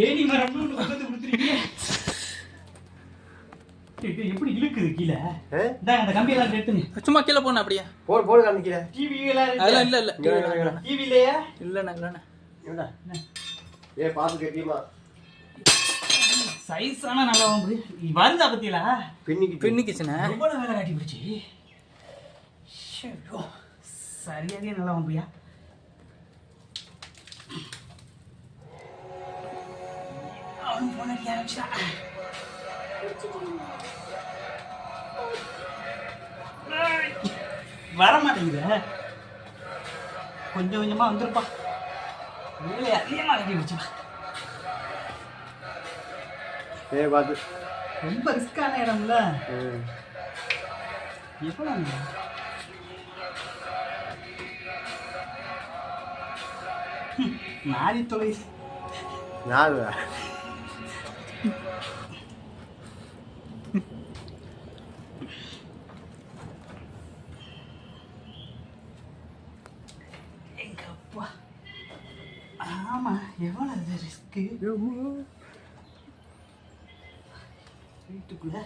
ஏணி மரம்னு ஒண்ணு கொண்டு கொடுத்துருக்கீங்க இது எப்படி இழுக்குது கீழே? ஏ இந்தாங்க அந்த கம்பியெல்லாம் எடுத்துங்க சும்மா கீழே போன அப்படியே. போடு போடு காமிக்கிறேன் டிவி எல்லாம் அதெல்லாம் இல்ல இல்ல. டிவி இல்லையா இல்லண்ணா இல்லண்ணா. இவன்டா. ஏ பார்த்து கட்டியுமா சைஸான நல்லா வந்து வருதா பத்தியலா? பின்னிக்கு பின்னிக்குச்சுண்ணே. எவ்வளவு வேலை காட்டி பிடிச்சி ஷோ சரியாவே நல்லா வம்பியா அவன் போன ஆரம்பிச்சிட்டான் வர மாட்டேங்குது கொஞ்சம் கொஞ்சமா வந்துருப்பா. வேலை அதிகமாக கட்டி வச்சுப்பா ஏ பார்த்து ரொம்ப ரிஸ்கான இடம்ல. எவ்வளோ நாடி தொலை. நாலு எங்க அப்பா. ஆமா எவ்வளோ இது ரிஸ்க்கு? வீட்டுக்குள்ள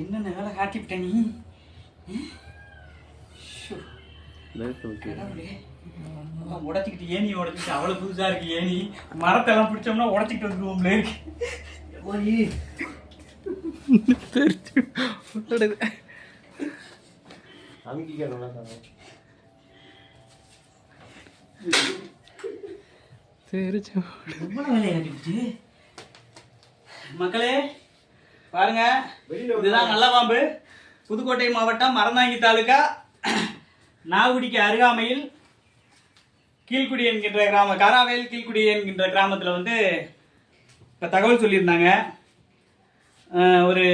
என்னென்ன வேலை காட்டிவிட்ட நீ? உடைச்சிக்கிட்டு ஏணி உடைச்சிக்கிட்டு அவ்வளோ புதுசா இருக்கு ஏணி. மரத்தெல்லாம் பிடிச்சோம்னா உடைச்சிக்கிட்டு வந்துருவோம்ல இருக்கு. போய் தெரிச்சு விட்டுடுது. அமுக்கிக்கணும் சார் தெரிச்சு எவ்வளோ வேலையை காட்டிவிட்டு மக்களே பாருங்க. இதுதான் நல்ல பாம்பு புதுக்கோட்டை மாவட்டம் மறந்தாங்கி தாலுகா நாகுடிக்கு அருகாமையில் கீழ்குடி என்கின்ற கிராம காராவேல் கீழ்குடி என்கின்ற கிராமத்தில் வந்து இப்போ தகவல் சொல்லியிருந்தாங்க. ஒரு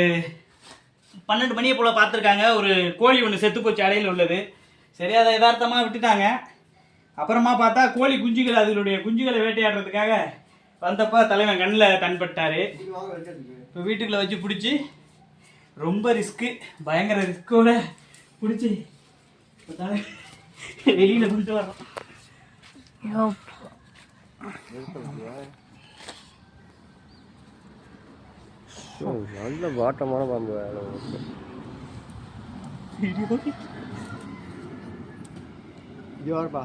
பன்னெண்டு மணியை போல் பார்த்துருக்காங்க. ஒரு கோழி ஒன்று செத்து போச்சு அடையில் உள்ளது. சரி அதை யதார்த்தமாக விட்டுட்டாங்க. அப்புறமா பார்த்தா கோழி குஞ்சுகள் அதுகளுடைய குஞ்சுகளை வேட்டையாடுறதுக்காக வந்தப்ப தலைவன் கண்ணில் கண்பட்டாரு இப்போ வீட்டுக்குள்ள வச்சு பிடிச்சி ரொம்ப ரிஸ்க்கு பயங்கர ரிஸ்க்கோட பிடிச்சி வெளியில் கொண்டு வரோம் நல்ல வாட்டமான பாம்பு வேலை. உனக்கு. இது வாருப்பா